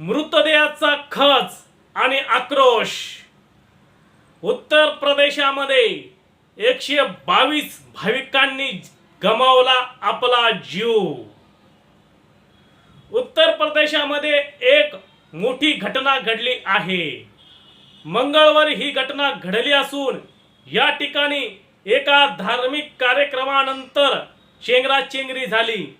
मृतदेहाचा खच आणि आक्रोश. उत्तर प्रदेशामध्ये एकशे बावीस भाविकांनी गमावला आपला जीव. उत्तर प्रदेशामध्ये एक मोठी घटना घडली आहे. मंगळवारी ही घटना घडली असून या ठिकाणी एका धार्मिक कार्यक्रमानंतर चेंगराचेंगरी झाली.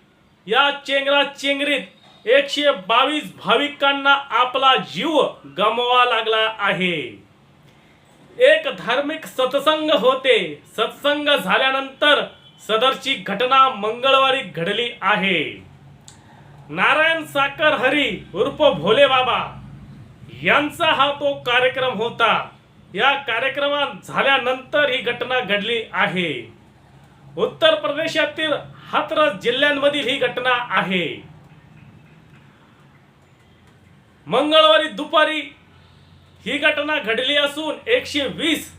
या चेंगराचेंगरीत एकशे बावीस भाविकांना आपला जीव गमवावा लागला आहे. एक धार्मिक सत्संग होते. सत्संग झाल्यानंतर सदरची घटना मंगळवारी घडली आहे. नारायण साकर हरी उर्फ भोले बाबा यांचा हा तो कार्यक्रम होता. या कार्यक्रमात झाल्यानंतर ही घटना घडली आहे. उत्तर प्रदेशातील हाथरस जिल्ह्यांमधील ही घटना आहे. मंगळवारी दुपारी ही घटना घडली असून एकशे वीस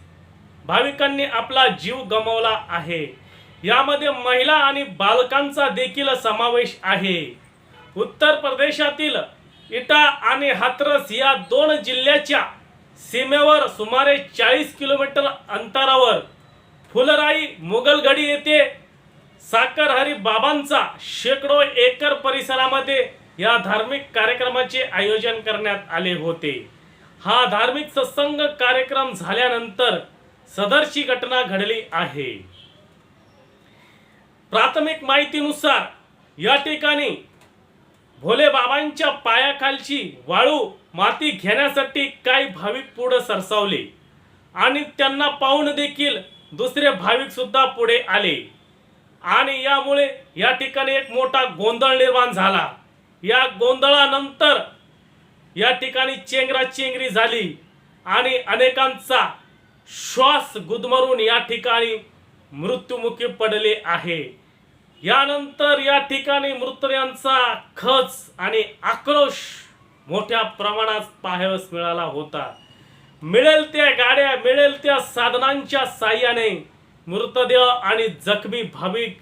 भाविकांनी आपला जीव गमावला आहे. यामध्ये महिला आणि बालकांचा देखील समावेश आहे. उत्तर प्रदेशातील इटा आणि हाथरस या दोन जिल्ह्याच्या सीमेवर सुमारे चाळीस किलोमीटर अंतरावर फुलराई मुघलगडी येथे साखरहरी बाबांचा शेकडो एकर परिसरामध्ये या धार्मिक कार्यक्रमाचे आयोजन करण्यात आले होते. हा धार्मिक सत्संग कार्यक्रम झाल्यानंतर सदरची घटना घडली आहे. प्राथमिक माहितीनुसार या ठिकाणी भोले बाबांच्या पायाखालची वाळू माती घेण्यासाठी काही भाविक पुढे सरसावले आणि त्यांना पाहून देखील दुसरे भाविक सुद्धा पुढे आले. आणि यामुळे या ठिकाणी एक मोठा गोंधळ निर्माण झाला. या गोंधळानंतर या ठिकाणी चेंगराचेंगरी झाली आणि अनेकांचा श्वास गुदमरून या ठिकाणी मृत्युमुखी पडले आहे. यानंतर या ठिकाणी मृतदेहांचा खच आणि आक्रोश मोठ्या प्रमाणात पाहावयास मिळाला होता. मिळेल त्या गाड्या मिळेल त्या साधनांच्या साह्याने मृतदेह आणि जखमी भाविक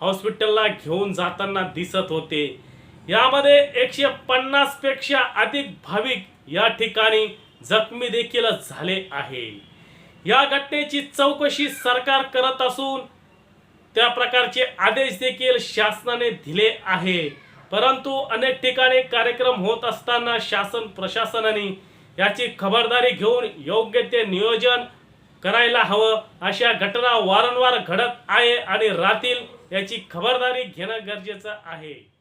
हॉस्पिटलला घेऊन जाताना दिसत होते. यामध्ये एकशे पन्नासपेक्षा अधिक भाविक या ठिकाणी जखमी देखील झाले आहे. या घटनेची चौकशी सरकार करत असून त्या प्रकारचे आदेश देखील शासनाने दिले आहे. परंतु अनेक ठिकाणी कार्यक्रम होत असताना शासन प्रशासनाने याची खबरदारी घेऊन योग्य ते नियोजन करायला हवं अशा घटना वारंवार घडत आहे आणि राहतील याची खबरदारी घेणं गरजेचं आहे.